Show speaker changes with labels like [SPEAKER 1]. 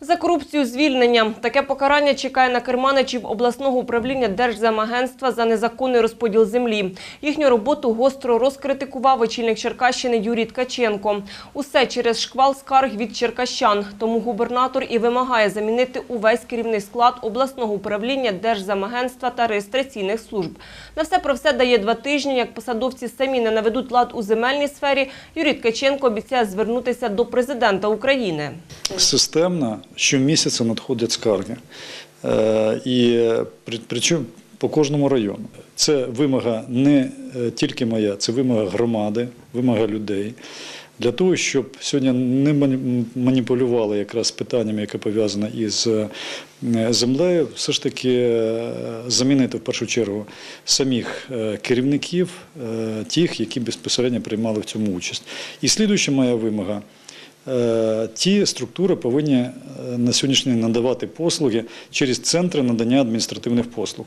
[SPEAKER 1] За корупцію звільнення. Таке покарання чекає на керманичів обласного управління Держземагентства за незаконний розподіл землі. Їхню роботу гостро розкритикував очільник Черкащини Юрій Ткаченко. Усе через шквал скарг від черкащан. Тому губернатор і вимагає замінити увесь керівний склад обласного управління Держземагентства та реєстраційних служб. На все про все дає два тижні. Як посадовці самі не наведуть лад у земельній сфері, Юрій Ткаченко обіцяє звернутися до президента України.
[SPEAKER 2] Системно щомісяця надходять скарги. Е, І при- причому по кожному району. Це вимога не е, тільки моя, це вимога громади, вимога людей. Для того, щоб сьогодні не мані- маніпулювали якраз питаннями, яке пов'язане із е, землею, все ж таки замінити в першу чергу самих керівників, тих, які безпосередньо приймали в цьому участь. І слідуюча моя вимога Ті структури повинні е, на сьогоднішній надавати послуги через центри надання адміністративних послуг.